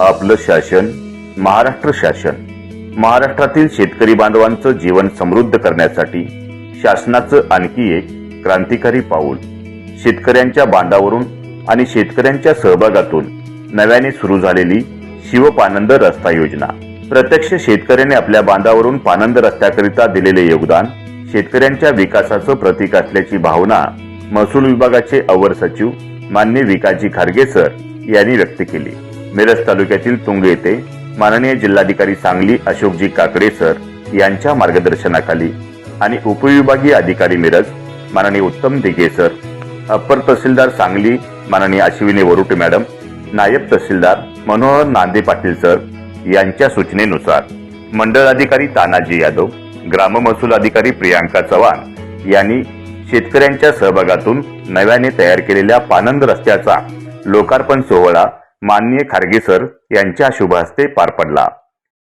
आपलं शासन महाराष्ट्र शासन महाराष्ट्रातील शेतकरी बांधवांचं जीवन समृद्ध करण्यासाठी शासनाचं आणखी एक क्रांतिकारी पाऊल. शेतकऱ्यांच्या बांधावरून आणि शेतकऱ्यांच्या सहभागातून नव्याने सुरू झालेली शिवपानंद रस्ता योजना. प्रत्यक्ष शेतकऱ्याने आपल्या बांधावरून पानंद रस्त्याकरिता दिलेले योगदान शेतकऱ्यांच्या विकासाचं प्रतीक असल्याची भावना महसूल विभागाचे अवर सचिव मान्य विकाजी खारगे सर यांनी व्यक्त केली. मिरज तालुक्यातील तुंग येथे माननीय जिल्हाधिकारी सांगली अशोकजी काकडे सर यांच्या मार्गदर्शनाखाली आणि उपविभागीय अधिकारी मिरज माननीय उत्तम दिघे सर अप्पर तहसीलदार सांगली माननीय अश्विनी वरुटे मॅडम नायब तहसीलदार मनोहर नांदे पाटील सर यांच्या सूचनेनुसार मंडळ अधिकारी तानाजी यादव ग्राम महसूल अधिकारी प्रियांका चव्हाण यांनी शेतकऱ्यांच्या सहभागातून नव्याने तयार केलेल्या पानंद रस्त्याचा लोकार्पण सोहळा माननीय खारगे सर यांच्या शुभ हस्ते पार पडला.